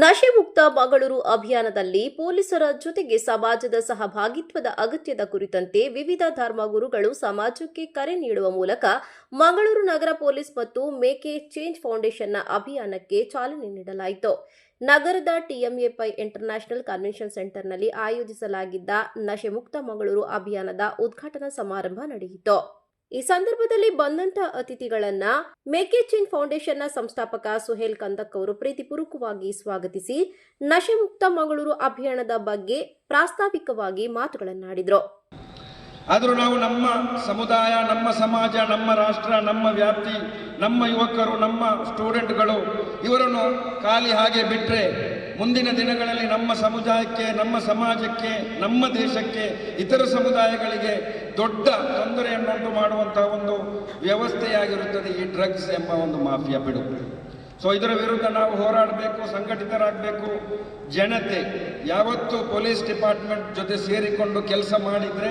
ನಶೆ ಮುಕ್ತ ಮಗಳೂರು ಅಭಿಯಾನದಲ್ಲಿ ಪೊಲೀಸರ ಜೊತೆಗೆ ಸಮಾಜದ ಸಹಭಾಗಿತ್ವದ ಅಗತ್ಯದ ಕುರಿತಂತೆ ವಿವಿಧ ಧರ್ಮಗುರುಗಳು ಸಮಾಜಕ್ಕೆ ಕರೆ ನೀಡುವ ಮೂಲಕ ಮಂಗಳೂರು ನಗರ ಪೊಲೀಸ್ ಮತ್ತು ಮೇಕೆ ಚೇಂಜ್ ಫೌಂಡೇಶನ್ನ ಅಭಿಯಾನಕ್ಕೆ ಚಾಲನೆ ನೀಡಲಾಯಿತು. ನಗರದ ಟಿಎಂಎಪೈ ಇಂಟರ್ನ್ಯಾಷನಲ್ ಕನ್ವೆನ್ಷನ್ ಸೆಂಟರ್ನಲ್ಲಿ ಆಯೋಜಿಸಲಾಗಿದ್ದ ನಶೆ ಮುಕ್ತ ಮಂಗಳೂರು ಅಭಿಯಾನದ ಉದ್ಘಾಟನಾ ಸಮಾರಂಭ ನಡೆಯಿತು. ಈ ಸಂದರ್ಭದಲ್ಲಿ ಬಂದಂತ ಅತಿಥಿಗಳನ್ನ ಮೇಕೆ ಚೇಂಜ್ ಫೌಂಡೇಶನ್ನ ಸಂಸ್ಥಾಪಕ ಸುಹೇಲ್ ಕಂದಕ್ ಅವರು ಪ್ರೀತಿಪೂರ್ವಕವಾಗಿ ಸ್ವಾಗತಿಸಿ ನಶೆ ಮುಕ್ತ ಮಂಗಳೂರು ಅಭಿಯಾನದ ಬಗ್ಗೆ ಪ್ರಾಸ್ತಾವಿಕವಾಗಿ ಮಾತುಗಳನ್ನಾಡಿದ್ರು. ಆದರೂ ನಾವು ನಮ್ಮ ಸಮುದಾಯ, ನಮ್ಮ ಸಮಾಜ, ನಮ್ಮ ರಾಷ್ಟ್ರ, ನಮ್ಮ ವ್ಯಾಪ್ತಿ, ನಮ್ಮ ಯುವಕರು, ನಮ್ಮ ಸ್ಟೂಡೆಂಟ್ಗಳು ಇವರನ್ನು ಖಾಲಿ ಹಾಗೆ ಬಿಟ್ಟರೆ ಮುಂದಿನ ದಿನಗಳಲ್ಲಿ ನಮ್ಮ ಸಮುದಾಯಕ್ಕೆ, ನಮ್ಮ ಸಮಾಜಕ್ಕೆ, ನಮ್ಮ ದೇಶಕ್ಕೆ, ಇತರ ಸಮುದಾಯಗಳಿಗೆ ದೊಡ್ಡ ತೊಂದರೆಯನ್ನುಂಟು ಮಾಡುವಂತಹ ಒಂದು ವ್ಯವಸ್ಥೆಯಾಗಿರುತ್ತದೆ ಈ ಡ್ರಗ್ಸ್ ಎಂಬ ಒಂದು ಮಾಫಿಯಾ ಬಿಡು. ಸೊ ಇದರ ವಿರುದ್ಧ ನಾವು ಹೋರಾಡಬೇಕು, ಸಂಘಟಿತರಾಗಬೇಕು. ಜನತೆ, ಯಾವತ್ತು ಪೊಲೀಸ್ ಡಿಪಾರ್ಟ್ಮೆಂಟ್ ಜೊತೆ ಸೇರಿಕೊಂಡು ಕೆಲಸ ಮಾಡಿದರೆ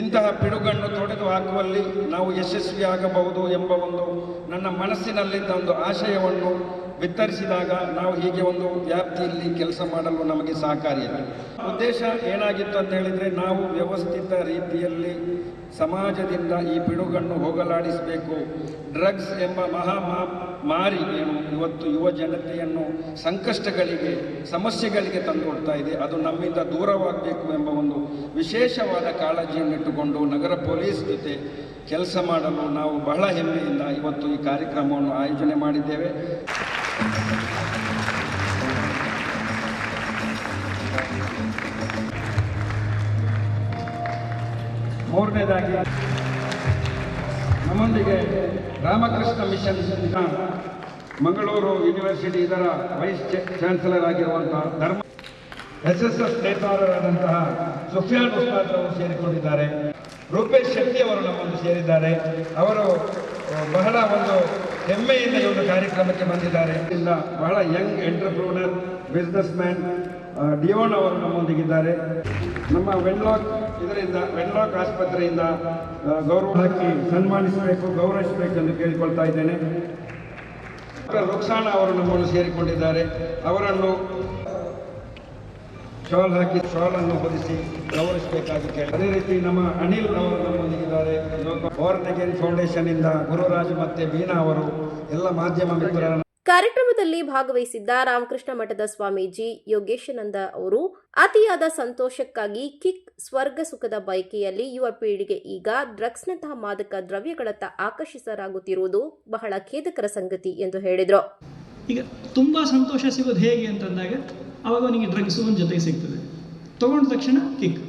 ಇಂತಹ ಪಿಡುಗನ್ನು ತೊಡೆದು ಹಾಕುವಲ್ಲಿ ನಾವು ಯಶಸ್ವಿಯಾಗಬಹುದು ಎಂಬ ಒಂದು ನನ್ನ ಮನಸ್ಸಿನಲ್ಲಿದ್ದ ಒಂದು ಆಶಯವನ್ನು ಬಿತ್ತರಿಸಿದಾಗ ನಾವು ಹೀಗೆ ಒಂದು ವ್ಯಾಪ್ತಿಯಲ್ಲಿ ಕೆಲಸ ಮಾಡಲು ನಮಗೆ ಸಹಕಾರಿಯಾಗಿದೆ ಉದ್ದೇಶ ಏನಾಗಿತ್ತು ಅಂತ ಹೇಳಿದರೆ ನಾವು ವ್ಯವಸ್ಥಿತ ರೀತಿಯಲ್ಲಿ ಸಮಾಜದಿಂದ ಈ ಪಿಡುಗನ್ನು ಹೋಗಲಾಡಿಸಬೇಕು. ಡ್ರಗ್ಸ್ ಎಂಬ ಮಹಾ ಮಾರಿ ಏನು ಇವತ್ತು ಯುವ ಜನತೆಯನ್ನು ಸಂಕಷ್ಟಗಳಿಗೆ, ಸಮಸ್ಯೆಗಳಿಗೆ ತಂದುಕೊಡ್ತಾ ಇದೆ. ಅದು ನಮ್ಮಿಂದ ದೂರವಾಗಬೇಕು ಎಂಬ ಒಂದು ವಿಶೇಷವಾದ ಕಾಳಜಿಯನ್ನಿಟ್ಟುಕೊಂಡು ನಗರ ಪೊಲೀಸ್ ಜೊತೆ ಕೆಲಸ ಮಾಡಲು ನಾವು ಬಹಳ ಹೆಮ್ಮೆಯಿಂದ ಇವತ್ತು ಈ ಕಾರ್ಯಕ್ರಮವನ್ನು ಆಯೋಜನೆ ಮಾಡಿದ್ದೇವೆ. ಮೂರನೇದಾಗಿ, ನಮ್ಮೊಂದಿಗೆ ರಾಮಕೃಷ್ಣ ಮಿಷನ್ ಮಂಗಳೂರು ಯೂನಿವರ್ಸಿಟಿ ಇದರ ವೈಸ್ ಚಾನ್ಸಲರ್ ಆಗಿರುವಂತಹ ಧರ್ಮ, ಎಸ್ ಎಸ್ ಎಸ್ ನೇತಾರರಾದಂತಹ ಸುಫಿಯಾನ್ ಉಸ್ತಾದ್ ಅವರು ಸೇರಿಕೊಂಡಿದ್ದಾರೆ. ರೂಪೇಶ್ ಶೆಟ್ಟಿ ಅವರು ನಮ್ಮನ್ನು ಸೇರಿದ್ದಾರೆ. ಅವರು ಬಹಳ ಒಂದು ಹೆಮ್ಮೆಯಿಂದ ಈ ಒಂದು ಕಾರ್ಯಕ್ರಮಕ್ಕೆ ಬಂದಿದ್ದಾರೆ. ಇಂದ ಬಹಳ young entrepreneur businessman Dion ಅವರು ನಮ್ಮೊಂದಿಗಿದ್ದಾರೆ. ನಮ್ಮ ವೆನ್ಲಾಕ್ ಇದರಿಂದ, ವೆನ್ಲಾಕ್ ಆಸ್ಪತ್ರೆಯಿಂದ ಗೌರವ ಹಾಕಿ ಸನ್ಮಾನಿಸಬೇಕು, ಗೌರವಿಸಬೇಕು ಎಂದು ಕೇಳಿಕೊಳ್ತಾ ಇದ್ದೇನೆ. ಡಾಕ್ಟರ್ ರುಕ್ಸಾಣ ಅವರು ನಮ್ಮನ್ನು ಸೇರಿಕೊಂಡಿದ್ದಾರೆ. ಅವರನ್ನು ಶಾಲ್ ಹಾಕಿ ಶಾಲ್ ಅನ್ನು ಹೊದಿಸಿ ಗೌರವಿಸಬೇಕಾಗಿ ಕೇಳಿ. ಅದೇ ರೀತಿ ನಮ್ಮ ಅನಿಲ್ ಅವರು ನಮ್ಮೊಂದಿಗಿದ್ದಾರೆ ಫೌಂಡೇಶನ್ ಇಂದ ಗುರುರಾಜ್ ಮತ್ತೆ ಬೀನಾ ಅವರು ಎಲ್ಲ ಮಾಧ್ಯಮ ಮಿತ್ರರ ಕಾರ್ಯಕ್ರಮದಲ್ಲಿ ಭಾಗವಹಿಸಿದ್ದ ರಾಮಕೃಷ್ಣ ಮಠದ ಸ್ವಾಮೀಜಿ ಯೋಗೇಶಾನಂದ ಅವರು ಅತಿಯಾದ ಸಂತೋಷಕ್ಕಾಗಿ ಕಿಕ್ ಸ್ವರ್ಗ ಸುಖದ ಬಯಕೆಯಲ್ಲಿ ಯುವ ಪೀಳಿಗೆ ಈಗ ಡ್ರಗ್ಸ್ನಂತಹ ಮಾದಕ ದ್ರವ್ಯಗಳತ್ತ ಆಕರ್ಷಿಸಲಾಗುತ್ತಿರುವುದು ಬಹಳ ಖೇದಕರ ಸಂಗತಿ ಎಂದು ಹೇಳಿದರು. ಈಗ ತುಂಬ ಸಂತೋಷ ಸಿಗೋದು ಹೇಗೆ ಅಂತಂದಾಗ ಅವಾಗ ನಿಮಗೆ ಡ್ರಗ್ಸ್ ಒಂದು ಜೊತೆಗೆ ಸಿಗ್ತದೆ. ತಗೊಂಡ ತಕ್ಷಣ ಕಿಕ್,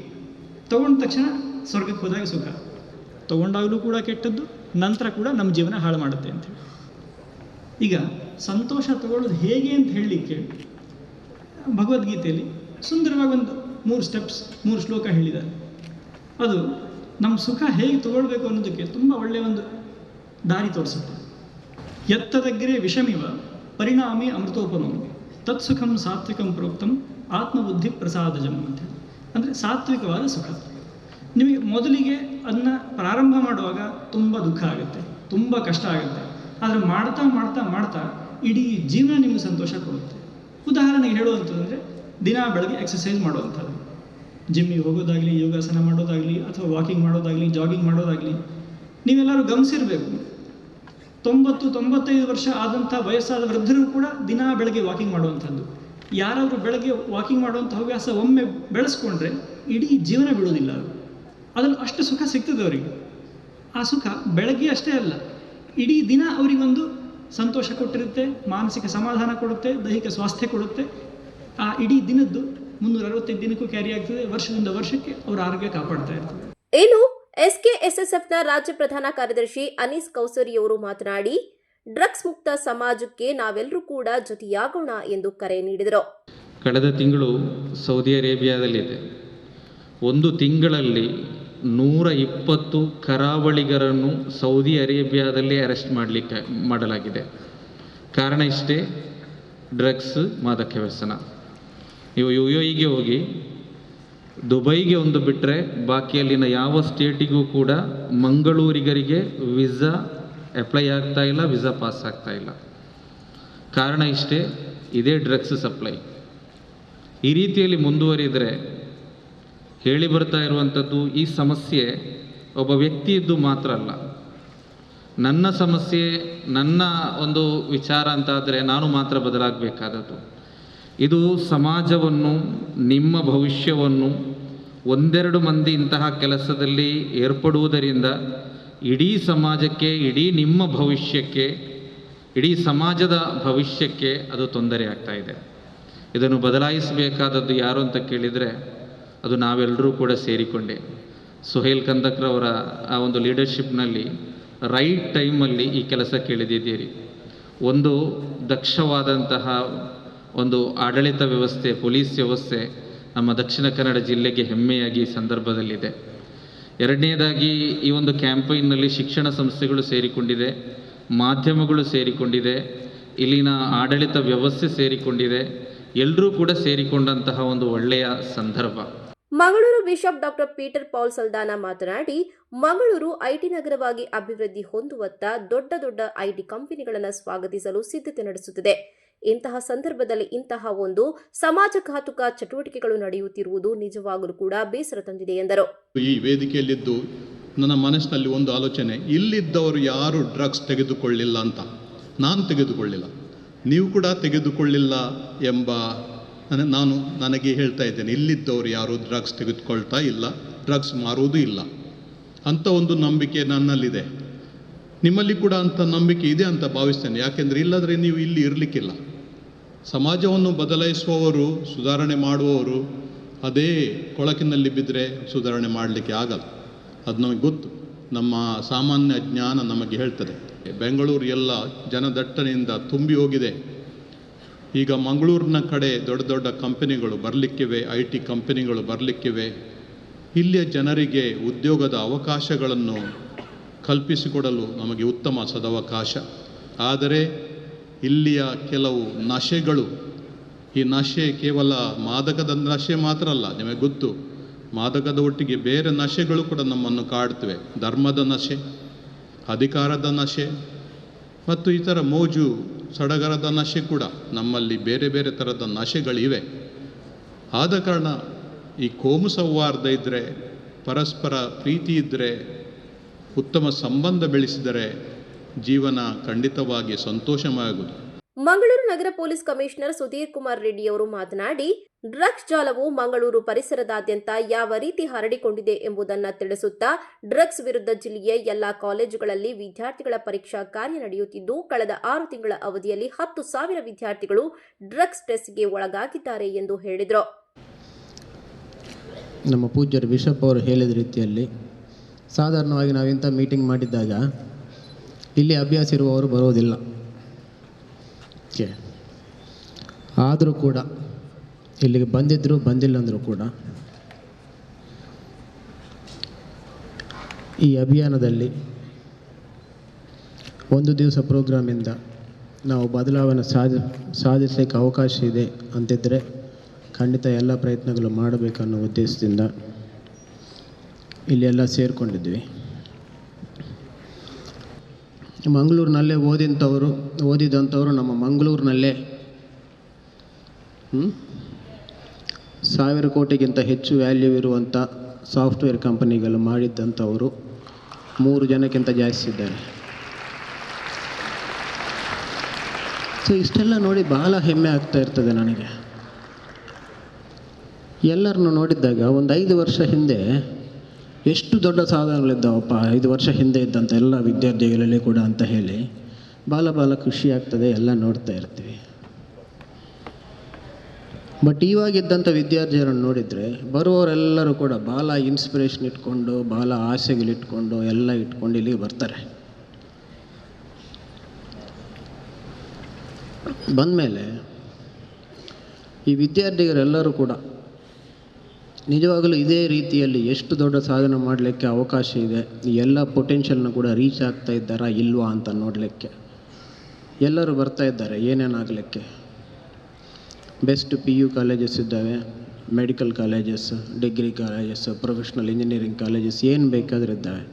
ತಗೊಂಡ ತಕ್ಷಣ ಸ್ವರ್ಗಕ್ಕೆ ಹೋದಾಗ ಸುಖ. ತೊಗೊಂಡಾಗಲೂ ಕೂಡ ಕೆಟ್ಟದ್ದು, ನಂತರ ಕೂಡ ನಮ್ಮ ಜೀವನ ಹಾಳು ಮಾಡುತ್ತೆ ಅಂತ ಈಗ ಸಂತೋಷ ತಗೊಳ್ಳೋದು ಹೇಗೆ ಅಂತ ಹೇಳಲಿಕ್ಕೆ ಭಗವದ್ಗೀತೆಯಲ್ಲಿ ಸುಂದರವಾಗಿ ಒಂದು ಮೂರು ಸ್ಟೆಪ್ಸ್ ಮೂರು ಶ್ಲೋಕ ಹೇಳಿದ್ದಾರೆ. ಅದು ನಮ್ಮ ಸುಖ ಹೇಗೆ ತಗೊಳ್ಬೇಕು ಅನ್ನೋದಕ್ಕೆ ತುಂಬ ಒಳ್ಳೆಯ ಒಂದು ದಾರಿ ತೋರಿಸುತ್ತೆ. ಎತ್ತದಗ್ರೆ ವಿಷಮಿವ, ಪರಿಣಾಮಿ ಅಮೃತೋಪಮಂ ತತ್ಸುಖಂ ಸಾತ್ವಿಕಂ ಪ್ರೋಕ್ತಂ, ಆತ್ಮಬುದ್ಧಿ ಪ್ರಸಾದಜಂ ಅಂತ ಅಂದರೆ ಸಾತ್ವಿಕವಾದ ಸುಖ. ನಿಮಗೆ ಮೊದಲಿಗೆ ಅದನ್ನ ಪ್ರಾರಂಭ ಮಾಡುವಾಗ ತುಂಬ ದುಃಖ ಆಗುತ್ತೆ, ತುಂಬ ಕಷ್ಟ ಆಗುತ್ತೆ. ಆದರೆ ಮಾಡ್ತಾ ಮಾಡ್ತಾ ಮಾಡ್ತಾ ಇಡೀ ಜೀವನ ನಿಮಗೆ ಸಂತೋಷ ಕೊಡುತ್ತೆ. ಉದಾಹರಣೆಗೆ ಹೇಳುವಂಥದ್ದಂದರೆ ದಿನ ಬೆಳಗ್ಗೆ ಎಕ್ಸಸೈಸ್ ಮಾಡುವಂಥದ್ದು. ಜಿಮ್ಮಿಗೆ ಹೋಗೋದಾಗಲಿ, ಯೋಗಾಸನ ಮಾಡೋದಾಗಲಿ, ಅಥವಾ ವಾಕಿಂಗ್ ಮಾಡೋದಾಗಲಿ ಜಾಗಿಂಗ್ ಮಾಡೋದಾಗಲಿ, ನೀವೆಲ್ಲರೂ ಗಮನಿಸಿರಬೇಕು. ತೊಂಬತ್ತು, ತೊಂಬತ್ತೈದು ವರ್ಷ ಆದಂಥ ವಯಸ್ಸಾದ ವೃದ್ಧರು ಕೂಡ ದಿನ ಬೆಳಗ್ಗೆ ವಾಕಿಂಗ್ ಮಾಡುವಂಥದ್ದು. ಯಾರಾದರೂ ಬೆಳಗ್ಗೆ ವಾಕಿಂಗ್ ಮಾಡುವಂಥ ಹವ್ಯಾಸ ಒಮ್ಮೆ ಬೆಳೆಸ್ಕೊಂಡ್ರೆ ಇಡೀ ಜೀವನ ಬಿಡೋದಿಲ್ಲ ಅದು. ಅದರಲ್ಲಿ ಅಷ್ಟು ಸುಖ ಸಿಗ್ತದೆ ಅವರಿಗೆ. ಆ ಸುಖ ಬೆಳಗ್ಗೆ ಅಷ್ಟೇ ಅಲ್ಲ, ಇಡೀ ದಿನ ಅವರಿಗೊಂದು ಸಂತೋಷ ಕೊಟ್ಟಿರುತ್ತೆ ಮಾನಸಿಕ ಸಮಾಧಾನ ಕೊಡುತ್ತೆ ದೈಹಿಕ ಸ್ವಾಸ್ಥ್ಯ ಕೊಡುತ್ತೆ. ಆ ಇಡೀ ದಿನದ್ದು ಮುನ್ನೂರ ಅರವತ್ತೈದು ದಿನಕ್ಕೂ ಕ್ಯಾರಿ ಆಗ್ತದೆ. ವರ್ಷದಿಂದ ವರ್ಷಕ್ಕೆ ಅವರ ಆರೋಗ್ಯ ಕಾಪಾಡ್ತಾ ಇರ್ತದೆ. ಎಫ್ನ ರಾಜ್ಯ ಪ್ರಧಾನ ಕಾರ್ಯದರ್ಶಿ ಅನೀಸ್ ಕೌಸರಿ ಅವರು ಮಾತನಾಡಿ ಡ್ರಗ್ಸ್ ಮುಕ್ತ ಸಮಾಜಕ್ಕೆ ನಾವೆಲ್ಲರೂ ಕೂಡ ಜೊತೆಯಾಗೋಣ ಎಂದು ಕರೆ ನೀಡಿದರು. ಕಳೆದ ತಿಂಗಳು ಸೌದಿ ಅರೇಬಿಯಾದಲ್ಲಿದೆ. ಒಂದು ತಿಂಗಳಲ್ಲಿ ನೂರ ಇಪ್ಪತ್ತು ಕರಾವಳಿಗರನ್ನು ಸೌದಿ ಅರೇಬಿಯಾದಲ್ಲಿ ಅರೆಸ್ಟ್ ಮಾಡಲಿಕ್ಕೆ ಮಾಡಲಾಗಿದೆ. ಕಾರಣ ಇಷ್ಟೇ, ಡ್ರಗ್ಸ್ ಮಾದಕ ವ್ಯಸನ ನೀವು ಯು ಇಗೆ ಹೋಗಿ, ದುಬೈಗೆ ಒಂದು ಬಿಟ್ಟರೆ ಬಾಕಿಯಲ್ಲಿನ ಯಾವ ಸ್ಟೇಟಿಗೂ ಕೂಡ ಮಂಗಳೂರಿಗರಿಗೆ ವಿಸಾ ಅಪ್ಲೈ ಆಗ್ತಾ ಇಲ್ಲ, ವಿಸಾ ಪಾಸ್ ಆಗ್ತಾ ಇಲ್ಲ. ಕಾರಣ ಇಷ್ಟೇ, ಇದೇ ಡ್ರಗ್ಸ್ ಸಪ್ಲೈ. ಈ ರೀತಿಯಲ್ಲಿ ಮುಂದುವರಿದರೆ ಹೇಳಿ ಬರ್ತಾ ಇರುವಂಥದ್ದು ಈ ಸಮಸ್ಯೆ ಒಬ್ಬ ವ್ಯಕ್ತಿಯದ್ದು ಮಾತ್ರ ಅಲ್ಲ. ನನ್ನ ಸಮಸ್ಯೆ, ನನ್ನ ಒಂದು ವಿಚಾರ ಅಂತ ಆದರೆ ನಾನು ಮಾತ್ರ ಬದಲಾಗಬೇಕಾದದ್ದು. ಇದು ಸಮಾಜವನ್ನು, ನಿಮ್ಮ ಭವಿಷ್ಯವನ್ನು ಒಂದೆರಡು ಮಂದಿ ಇಂತಹ ಕೆಲಸದಲ್ಲಿ ಏರ್ಪಡುವುದರಿಂದ ಇಡೀ ಸಮಾಜಕ್ಕೆ, ಇಡೀ ನಿಮ್ಮ ಭವಿಷ್ಯಕ್ಕೆ, ಇಡೀ ಸಮಾಜದ ಭವಿಷ್ಯಕ್ಕೆ ಅದು ತೊಂದರೆ ಆಗ್ತಾ ಇದೆ. ಇದನ್ನು ಬದಲಾಯಿಸಬೇಕಾದದ್ದು ಯಾರು ಅಂತ ಕೇಳಿದರೆ ಅದು ನಾವೆಲ್ಲರೂ ಕೂಡ ಸೇರಿಕೊಂಡೆ. ಸುಹೇಲ್ ಕಂದಕ್ರವರ ಆ ಒಂದು ಲೀಡರ್ಶಿಪ್ನಲ್ಲಿ ರೈಟ್ ಟೈಮಲ್ಲಿ ಈ ಕೆಲಸ ಕೇಳಿದಿದ್ದೀರಿ. ಒಂದು ದಕ್ಷವಾದಂತಹ ಒಂದು ಆಡಳಿತ ವ್ಯವಸ್ಥೆ, ಪೊಲೀಸ್ ವ್ಯವಸ್ಥೆ ನಮ್ಮ ದಕ್ಷಿಣ ಕನ್ನಡ ಜಿಲ್ಲೆಗೆ ಹೆಮ್ಮೆಯಾಗಿ ಈ ಸಂದರ್ಭದಲ್ಲಿದೆ. ಎರಡನೇದಾಗಿ ಈ ಒಂದು ಕ್ಯಾಂಪೈನ್ನಲ್ಲಿ ಶಿಕ್ಷಣ ಸಂಸ್ಥೆಗಳು ಸೇರಿಕೊಂಡಿದೆ, ಮಾಧ್ಯಮಗಳು ಸೇರಿಕೊಂಡಿದೆ, ಇಲ್ಲಿನ ಆಡಳಿತ ವ್ಯವಸ್ಥೆ ಸೇರಿಕೊಂಡಿದೆ, ಎಲ್ಲರೂ ಕೂಡ ಸೇರಿಕೊಂಡಂತಹ ಒಂದು ಒಳ್ಳೆಯ ಸಂದರ್ಭ. Mangaluru bishop doctor Peter Paul Saldanha ಮಾತನಾಡಿ, ಮಂಗಳೂರು ಐಟಿ ನಗರವಾಗಿ ಅಭಿವೃದ್ಧಿ ಹೊಂದುವತ್ತ ದೊಡ್ಡ ದೊಡ್ಡ ಐಟಿ ಕಂಪನಿಗಳನ್ನು ಸ್ವಾಗತಿಸಲು ಸಿದ್ಧತೆ ನಡೆಸುತ್ತಿದೆ. ಇಂತಹ ಸಂದರ್ಭದಲ್ಲಿ ಇಂತಹ ಒಂದು ಸಮಾಜಘಾತುಕ ಚಟುವಟಿಕೆಗಳು ನಡೆಯುತ್ತಿರುವುದು ನಿಜವಾಗಲೂ ಕೂಡ ಬೇಸರ ತಂದಿದೆ ಎಂದರು. ಈ ವೇದಿಕೆಯಲ್ಲಿದ್ದು ನನ್ನ ಮನಸ್ಸಿನಲ್ಲಿ ಒಂದು ಆಲೋಚನೆ, ಇಲ್ಲಿದ್ದವರು ಯಾರು ಡ್ರಗ್ಸ್ ತೆಗೆದುಕೊಳ್ಳಿಲ್ಲ ಅಂತ. ನಾನು ತೆಗೆದುಕೊಳ್ಳಿಲ್ಲ. ನೀವು ಕೂಡ ತೆಗೆದುಕೊಳ್ಳಿಲ್ಲ ಎಂಬ ನನ- ನಾನು ನನಗೆ ಹೇಳ್ತಾ ಇದ್ದೇನೆ, ಇಲ್ಲಿದ್ದವರು ಯಾರು ಡ್ರಗ್ಸ್ ತೆಗೆದುಕೊಳ್ತಾ ಇಲ್ಲ ಡ್ರಗ್ಸ್ ಮಾರುವುದೂ ಇಲ್ಲ. ಅಂತ ಒಂದು ನಂಬಿಕೆ ನನ್ನಲ್ಲಿದೆ. ನಿಮ್ಮಲ್ಲಿ ಕೂಡ ಅಂಥ ನಂಬಿಕೆ ಇದೆ ಅಂತ ಭಾವಿಸ್ತೇನೆ. ಯಾಕೆಂದರೆ ಇಲ್ಲದ್ರೆ ನೀವು ಇಲ್ಲಿ ಇರಲಿಕ್ಕಿಲ್ಲ. ಸಮಾಜವನ್ನು ಬದಲಾಯಿಸುವವರು, ಸುಧಾರಣೆ ಮಾಡುವವರು, ಅದೇ ಕೊಳಕಿನಲ್ಲಿ ಬಿದ್ದರೆ ಸುಧಾರಣೆ ಮಾಡಲಿಕ್ಕೆ ಆಗಲ್ಲ. ಅದು ನಮಗೆ ಗೊತ್ತು. ನಮ್ಮ ಸಾಮಾನ್ಯ ಜ್ಞಾನ ನಮಗೆ ಹೇಳ್ತದೆ. ಬೆಂಗಳೂರು ಎಲ್ಲ ಜನದಟ್ಟಣೆಯಿಂದ ತುಂಬಿ ಹೋಗಿದೆ. ಈಗ ಮಂಗಳೂರಿನ ಕಡೆ ದೊಡ್ಡ ದೊಡ್ಡ ಕಂಪನಿಗಳು ಬರಲಿಕ್ಕಿವೆ, ಐ ಟಿ ಕಂಪನಿಗಳು ಬರಲಿಕ್ಕಿವೆ. ಇಲ್ಲಿಯ ಜನರಿಗೆ ಉದ್ಯೋಗದ ಅವಕಾಶಗಳನ್ನು ಕಲ್ಪಿಸಿಕೊಡಲು ನಮಗೆ ಉತ್ತಮ ಸದವಕಾಶ. ಆದರೆ ಇಲ್ಲಿಯ ಕೆಲವು ನಶೆಗಳು, ಈ ನಶೆ ಕೇವಲ ಮಾದಕದ ನಶೆ ಮಾತ್ರ ಅಲ್ಲ, ನಿಮಗೆ ಗೊತ್ತು. ಮಾದಕದ ಒಟ್ಟಿಗೆ ಬೇರೆ ನಶೆಗಳು ಕೂಡ ನಮ್ಮನ್ನು ಕಾಡ್ತವೆ. ಧರ್ಮದ ನಶೆ, ಅಧಿಕಾರದ ನಶೆ ಮತ್ತು ಇತರ ಮೋಜು ಸಡಗರದ ನಶೆ ಕೂಡ ನಮ್ಮಲ್ಲಿ ಬೇರೆ ಬೇರೆ ಥರದ ನಶೆಗಳಿವೆ. ಆದ ಕಾರಣ ಈ ಕೋಮು ಸೌಹಾರ್ದ ಇದ್ದರೆ ಪರಸ್ಪರ ಪ್ರೀತಿ ಇದ್ದರೆ ಉತ್ತಮ ಸಂಬಂಧ ಬೆಳೆಸಿದರೆ ಜೀವನ ಖಂಡಿತವಾಗಿ ಸಂತೋಷವಾಗುವುದು ಮಂಗಳೂರು ನಗರ ಪೊಲೀಸ್ ಕಮಿಷನರ್ ಸುಧೀರ್ ಕುಮಾರ್ ರೆಡ್ಡಿ ಅವರು ಮಾತನಾಡಿ, ಡ್ರಗ್ಸ್ ಜಾಲವು ಮಂಗಳೂರು ಪರಿಸರದಾದ್ಯಂತ ಯಾವ ರೀತಿ ಹರಡಿಕೊಂಡಿದೆ ಎಂಬುದನ್ನು ತಿಳಿಸುತ್ತಾ, ಡ್ರಗ್ಸ್ ವಿರುದ್ಧ ಜಿಲ್ಲೆಯ ಎಲ್ಲಾ ಕಾಲೇಜುಗಳಲ್ಲಿ ವಿದ್ಯಾರ್ಥಿಗಳ ಪರೀಕ್ಷಾ ಕಾರ್ಯ ನಡೆಯುತ್ತಿದ್ದು, ಕಳೆದ ಆರು ತಿಂಗಳ ಅವಧಿಯಲ್ಲಿ ಹತ್ತು ಸಾವಿರ ವಿದ್ಯಾರ್ಥಿಗಳು ಡ್ರಗ್ಸ್ ಟೆಸ್ಟ್ಗೆ ಒಳಗಾಗಿದ್ದಾರೆ ಎಂದು ಹೇಳಿದರು. ನಮ್ಮ ಪೂಜ್ಯರು ಬಿಷಪ್ ಅವರು ಹೇಳಿದ ರೀತಿಯಲ್ಲಿ, ಸಾಧಾರಣವಾಗಿ ನಾವು ಇಂಥ ಮೀಟಿಂಗ್ ಮಾಡಿದ್ದಾಗ, ಇಲ್ಲಿ ಅಭ್ಯಾಸ ಇರುವವರು ಬರೋದಿಲ್ಲ. ಓಕೆ ಆದರೂ ಕೂಡ ಇಲ್ಲಿಗೆ ಬಂದಿದ್ದರು ಬಂದಿಲ್ಲ ಅಂದರೂ ಕೂಡ ಈ ಅಭಿಯಾನದಲ್ಲಿ ಒಂದು ದಿವಸ ಪ್ರೋಗ್ರಾಮಿಂದ ನಾವು ಬದಲಾವಣೆ ಸಾಧಿ, ಸಾಧಿಸಲಿಕ್ಕೆ ಅವಕಾಶ ಇದೆ ಅಂತಿದ್ದರೆ ಖಂಡಿತ ಎಲ್ಲ ಪ್ರಯತ್ನಗಳು ಮಾಡಬೇಕನ್ನೋ ಉದ್ದೇಶದಿಂದ ಇಲ್ಲಿ ಎಲ್ಲ ಸೇರಿಕೊಂಡಿದ್ವಿ. ಮಂಗಳೂರಿನಲ್ಲೇ ಓದಿದಂಥವರು ಓದಿದಂಥವರು ನಮ್ಮ ಮಂಗಳೂರಿನಲ್ಲೇ. ಸಾವಿರ ಕೋಟಿಗಿಂತ ಹೆಚ್ಚು ವ್ಯಾಲ್ಯೂ ಇರುವಂಥ ಸಾಫ್ಟ್ವೇರ್ ಕಂಪನಿಗಳು ಮಾಡಿದ್ದಂಥವರು ಮೂರು ಜನಕ್ಕಿಂತ ಜಾಸ್ತಿ ಇದ್ದಾರೆ. ಸೊ ಇಷ್ಟೆಲ್ಲ ನೋಡಿ ಬಹಳ ಹೆಮ್ಮೆ ಆಗ್ತಾ ಇರ್ತದೆ ನನಗೆ. ಎಲ್ಲರನ್ನು ನೋಡಿದ್ದಾಗ ಒಂದು ಐದು ವರ್ಷ ಹಿಂದೆ ಎಷ್ಟು ದೊಡ್ಡ ಸಾಧನಗಳಿದ್ದಾವಪ್ಪ? ಐದು ವರ್ಷ ಹಿಂದೆ ಇದ್ದಂಥ ಎಲ್ಲ ವಿದ್ಯಾರ್ಥಿಗಳಲ್ಲಿ ಕೂಡ ಅಂತ ಹೇಳಿ ಬಾಲ ಬಾಲ ಖುಷಿ ಆಗ್ತದೆ, ಎಲ್ಲ ನೋಡ್ತಾ ಇರ್ತೀವಿ. ಬಟ್ ಇವಾಗಿದ್ದಂಥ ವಿದ್ಯಾರ್ಥಿಗಳನ್ನು ನೋಡಿದರೆ ಬರುವವರೆಲ್ಲರೂ ಕೂಡ ಬಾಲ ಇನ್ಸ್ಪಿರೇಷನ್ ಇಟ್ಕೊಂಡು, ಬಾಲ ಆಸೆಗಳಿಟ್ಕೊಂಡು, ಎಲ್ಲ ಇಟ್ಕೊಂಡು ಇಲ್ಲಿಗೆ ಬರ್ತಾರೆ. ಬಂದಮೇಲೆ ಈ ವಿದ್ಯಾರ್ಥಿಗರೆಲ್ಲರೂ ಕೂಡ ನಿಜವಾಗಲೂ ಇದೇ ರೀತಿಯಲ್ಲಿ ಎಷ್ಟು ದೊಡ್ಡ ಸಾಧನೆ ಮಾಡಲಿಕ್ಕೆ ಅವಕಾಶ ಇದೆ? ಎಲ್ಲ ಪೊಟೆನ್ಷಿಯಲ್ನ ಕೂಡ ರೀಚ್ ಆಗ್ತಾ ಇದ್ದಾರಾ ಇಲ್ವಾ ಅಂತ ನೋಡಲಿಕ್ಕೆ. ಎಲ್ಲರೂ ಬರ್ತಾ ಇದ್ದಾರೆ ಏನೇನಾಗಲಿಕ್ಕೆ ಬೆಸ್ಟ್ ಪಿ ಯು ಕಾಲೇಜಸ್ ಇದ್ದಾವೆ medical colleges degree colleges professional engineering colleges ಏನು ಬೇಕಾದರೂ ಇದ್ದಾವೆ.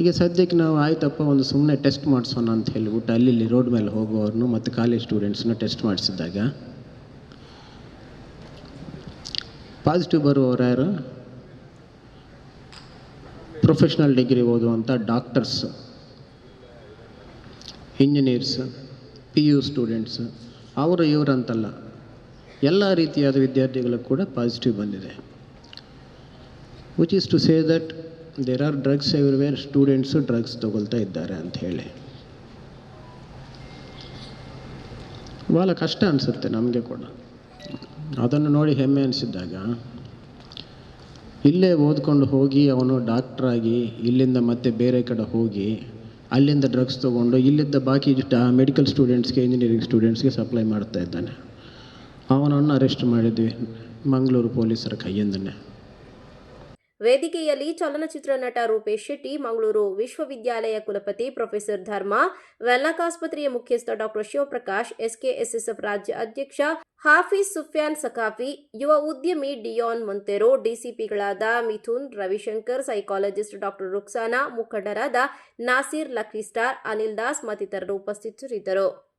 ಈಗ ಸದ್ಯಕ್ಕೆ ನಾವು ಆಯ್ತಪ್ಪ, ಒಂದು ಸುಮ್ಮನೆ ಟೆಸ್ಟ್ ಮಾಡಿಸೋಣ ಅಂತ ಹೇಳಿಬಿಟ್ಟು ಅಲ್ಲಿ ರೋಡ್ ಮೇಲೆ ಹೋಗುವವ್ರನ್ನು ಮತ್ತು ಕಾಲೇಜ್ ಸ್ಟೂಡೆಂಟ್ಸ್ನ ಟೆಸ್ಟ್ ಮಾಡಿಸಿದಾಗ ಪಾಸಿಟಿವ್ ಬರುವವರು ಯಾರು? ಪ್ರೊಫೆಷ್ನಲ್ ಡಿಗ್ರಿ ಓದುವಂಥ doctors engineers P U students ಅವರು ಇವರಂತಲ್ಲ. ಎಲ್ಲ ರೀತಿಯಾದ ವಿದ್ಯಾರ್ಥಿಗಳು ಕೂಡ ಪಾಸಿಟಿವ್ ಬಂದಿದೆ. Which is to say that there are drugs everywhere students drugs ತಗೊಳ್ತಾ ಇದ್ದಾರೆ ಅಂತ ಹೇಳಿ. ಭಾಳ ಕಷ್ಟ ಅನಿಸುತ್ತೆ ನಮಗೆ ಕೂಡ. ಅದನ್ನು ನೋಡಿ ಹೆಮ್ಮೆ ಅನಿಸಿದ್ದಾಗ, ಇಲ್ಲೇ ಓದ್ಕೊಂಡು ಹೋಗಿ ಅವನು ಡಾಕ್ಟ್ರಾಗಿ ಇಲ್ಲಿಂದ ಮತ್ತೆ ಬೇರೆ ಕಡೆ ಹೋಗಿ ಅಲ್ಲಿಂದ ಡ್ರಗ್ಸ್ ತೊಗೊಂಡು ಇಲ್ಲಿದ್ದ ಬಾಕಿ ಮೆಡಿಕಲ್ ಸ್ಟೂಡೆಂಟ್ಸ್ಗೆ ಇಂಜಿನಿಯರಿಂಗ್ ಸ್ಟೂಡೆಂಟ್ಸ್ಗೆ ಸಪ್ಲೈ ಮಾಡ್ತಾ ಇದ್ದಾನೆ. ಅವನನ್ನು ಅರೆಸ್ಟ್ ಮಾಡಿದ್ವಿ ಮಂಗಳೂರು ಪೊಲೀಸರ ಕೈಯಿಂದನೇ. ವೇದಿಕೆಯಲ್ಲಿ ಚಲನಚಿತ್ರ ನಟ ರೂಪೇಶ್ ಶೆಟ್ಟಿ, ಮಂಗಳೂರು ವಿಶ್ವವಿದ್ಯಾಲಯ ಕುಲಪತಿ ಪ್ರೊಫೆಸರ್ ಧರ್ಮ ವೆನ್ಲಾಕ್ ಆಸ್ಪತ್ರೆಯ ಮುಖ್ಯಸ್ಥ ಡಾಕ್ಟರ್ ಶಿವಪ್ರಕಾಶ್, ಎಸ್ಕೆಎಸ್ಎಸ್ಎಫ್ ರಾಜ್ಯ ಅಧ್ಯಕ್ಷ ಹಾಫೀಸ್ ಸುಫ್ಯಾನ್ ಸಖಾಫಿ, ಯುವ ಉದ್ಯಮಿ ಡಿಯಾನ್ ಮೊಂತೆರೋ, ಡಿಸಿಪಿಗಳಾದ ಮಿಥುನ್ ರವಿಶಂಕರ್, ಸೈಕಾಲಜಿಸ್ಟ್ ಡಾಕ್ಟರ್ ರುಕ್ಸಾನಾ ಮುಖಂಡರಾದ ನಾಸೀರ್ ಲಕ್ಕಿಸ್ಟಾರ್ ಅನಿಲ್ ದಾಸ್ ಮತ್ತಿತರರು ಉಪಸ್ಥಿತರಿದ್ದರು.